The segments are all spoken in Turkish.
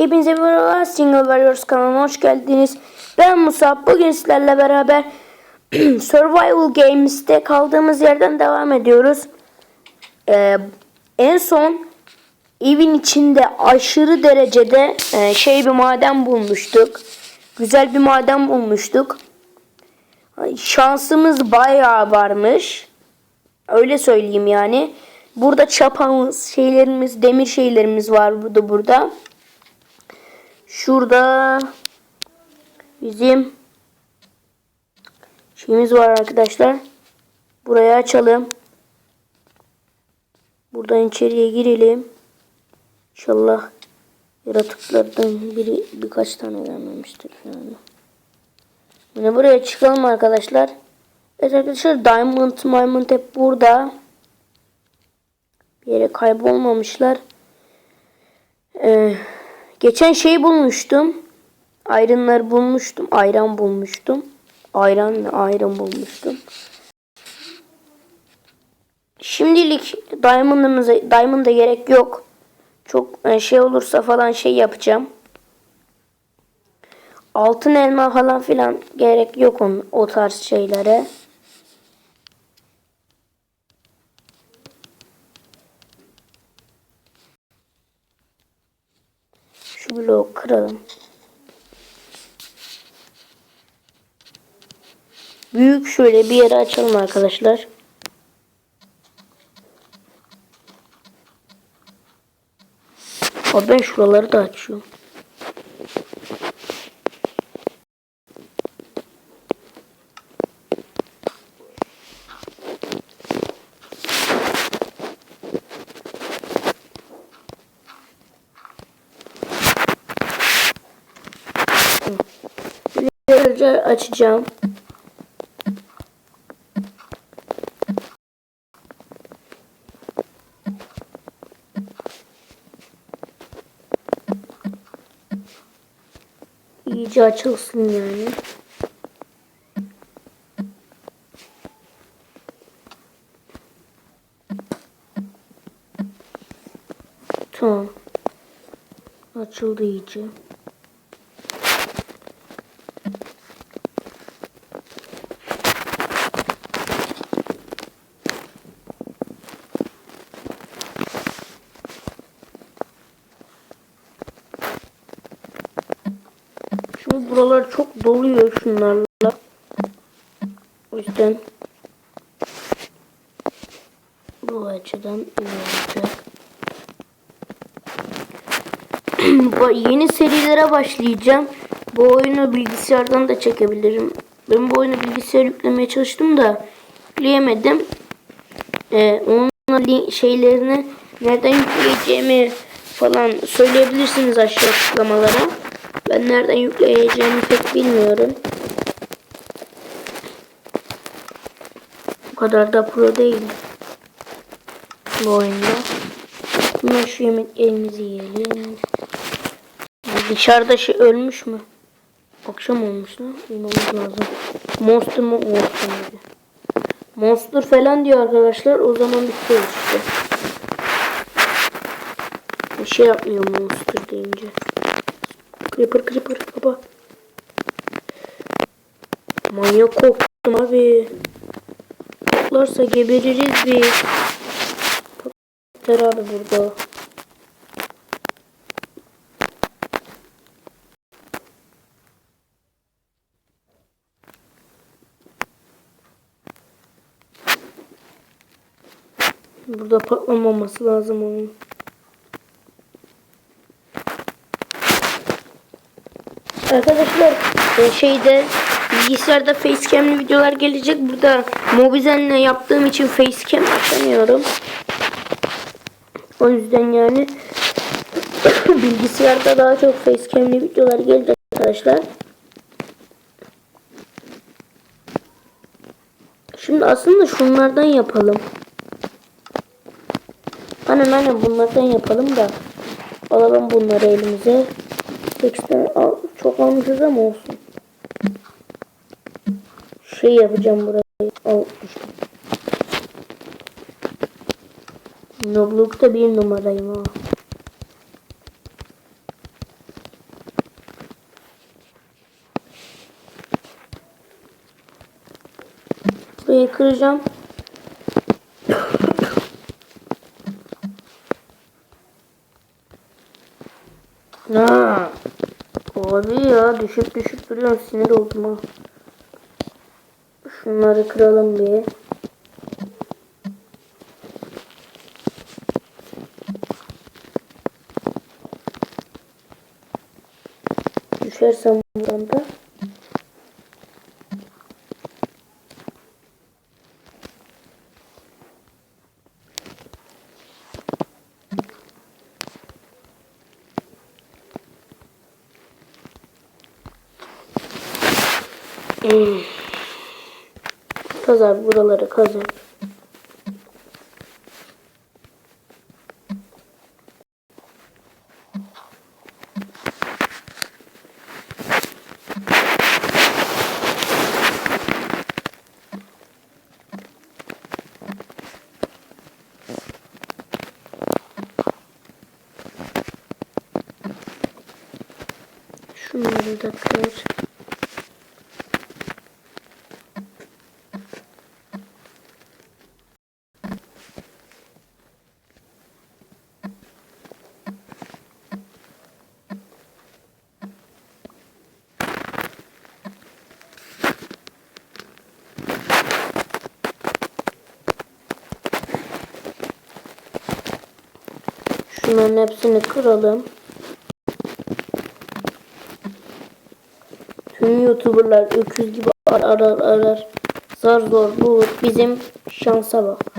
Hepinize merhaba Single Warriors kanalına hoş geldiniz. Ben Musa. Bugün sizlerle beraber Survival Games'te kaldığımız yerden devam ediyoruz. Ee, en son evin içinde aşırı derecede e, şey bir maden bulmuştuk. Güzel bir maden bulmuştuk. Şansımız bayağı varmış. Öyle söyleyeyim yani. Burada çapamız, şeylerimiz, demir şeylerimiz var burada burada. Şurada bizim şeyimiz var arkadaşlar. Burayı açalım. Buradan içeriye girelim. İnşallah yaratıklardan biri birkaç tane gelmemiştir yani. Yine buraya çıkalım arkadaşlar. Evet arkadaşlar Diamond, Diamond hep burada. Bir yere kaybolmamışlar. Ee, geçen şey bulmuştum. Ayrınları bulmuştum. Ayran bulmuştum. Ayran ve ayran bulmuştum. Şimdilik Diamond'ımıza Diamond'a gerek yok. Çok e, şey olursa falan şey yapacağım. Altın elma falan filan gerek yok onun, o tarz şeylere. Şu bloğu kıralım. Büyük şöyle bir yere açalım arkadaşlar. Abi ben şuraları da açıyorum. Böylece açacağım. İyice açılsın yani. Tamam. Açıldı iyice. Buralar çok doluyor şunlarla. O yüzden bu açıdan olacak. Yeni serilere başlayacağım. Bu oyunu bilgisayardan da çekebilirim. Ben bu oyunu bilgisayar yüklemeye çalıştım da yükleyemedim. Ee, onun şeylerini nereden yükleyeceğimi falan söyleyebilirsiniz aşağı açıklamalara. Ben nereden yükleyeceğimi pek bilmiyorum. Bu kadar da pro değil. Bu oyunda. Hemen şu yemeklerimizi yiyelim. Dışarıda şey ölmüş mü? Akşam olmuş lan. Uyumamız lazım. Monster mu? Monster mıydı? Monster falan diyor arkadaşlar. O zaman bitiyor işte. Bir şey yapmıyor monster deyince. Creeper creeper baba. Manyak korktum abi. Patlarsa gebeririz biz. Patlar abi burada. Burada patlamaması lazım onun. Arkadaşlar e, şeyde bilgisayarda facecam'li videolar gelecek. Burada Mobizen'le yaptığım için facecam açamıyorum. O yüzden yani bilgisayarda daha çok facecam'li videolar gelecek arkadaşlar. Şimdi aslında şunlardan yapalım. Aynen aynen bunlardan yapalım da alalım bunları elimize. 80 al, çok almışız ama olsun. Şey yapacağım burayı. Al düştüm. Noblook'ta bir numarayım ha. Burayı kıracağım. Na. Abi ya düşüp düşüp duruyorum sinir oldum ha. Şunları kıralım bir. Düşersem buradan da. Hmm. Kaz abi buraları kaz abi. Şunları da kır. Şunların hepsini kıralım. Tüm youtuberlar öküz gibi ar arar arar. Zar zor bulur. Bizim şansa bak.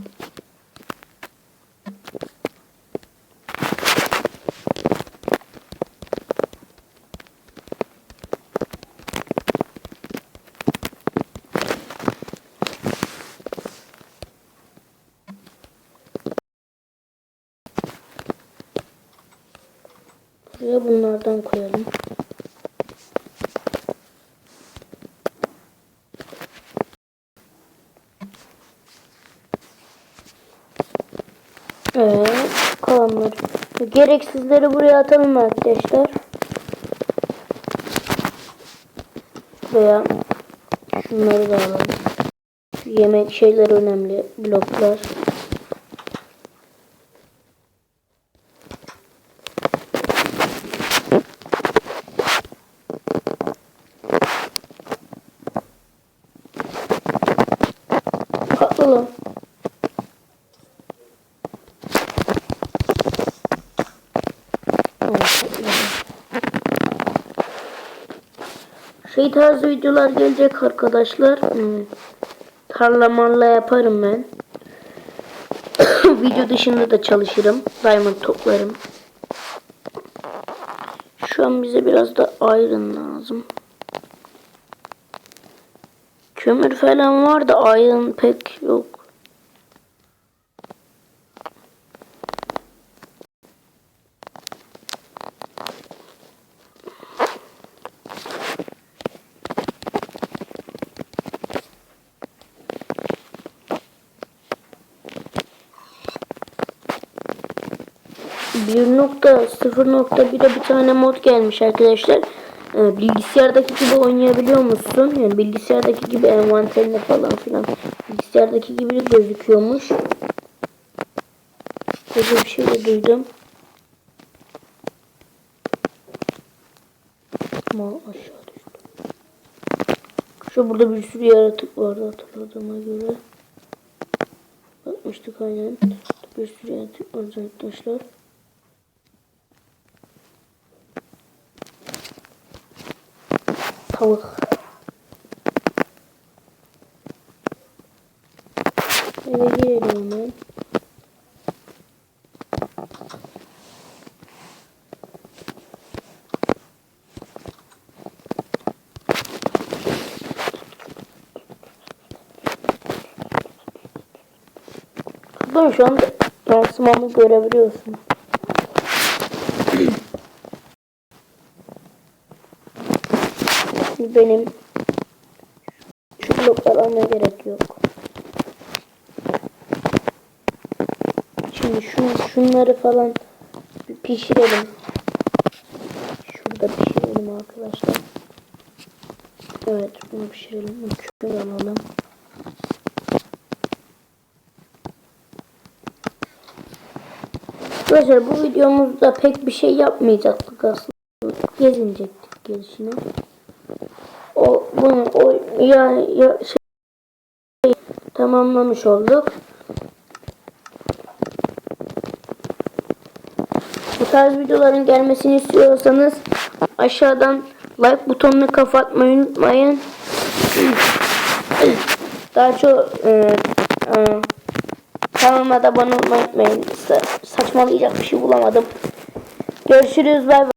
Buraya bunlardan koyalım. Evet, kalanları. Gereksizleri buraya atalım arkadaşlar. Veya şunları da alalım. Yemek şeyler önemli. Bloklar. Patla lan. Şey tarzı videolar gelecek arkadaşlar. Hmm. Yaparım ben. Video dışında da çalışırım. Diamond toplarım. Şu an bize biraz da iron lazım. Kömür falan var da iron pek yok. Bir nokta sıfır nokta bire bir tane mod gelmiş arkadaşlar. Ee, bilgisayardaki gibi oynayabiliyor musun? Yani bilgisayardaki gibi envanterinde falan filan. Bilgisayardaki gibi gözüküyormuş. Böyle bir şey de duydum. Ama aşağı düştü. Şu burada bir sürü yaratık vardı hatırladığıma göre. Bakmıştık aynen. Bir sürü yaratık var arkadaşlar. Tavuk. Eve girelim hemen. Ben şu anda yansımamı Çünkü benim şu bloklar almaya gerek yok. Şimdi şu şunları falan pişirelim. Şurada pişirelim arkadaşlar. Evet bunu pişirelim. Şunu alalım. Arkadaşlar bu videomuzda pek bir şey yapmayacaktık aslında. Gezinecektik gelişine. O bunu o ya, ya şey tamamlamış olduk. Bu tarz videoların gelmesini istiyorsanız aşağıdan like butonuna kapatmayı unutmayın. Daha çok e, e, kanalıma da abone olmayı unutmayın. Sa- saçmalayacak bir şey bulamadım. Görüşürüz. Bay bay.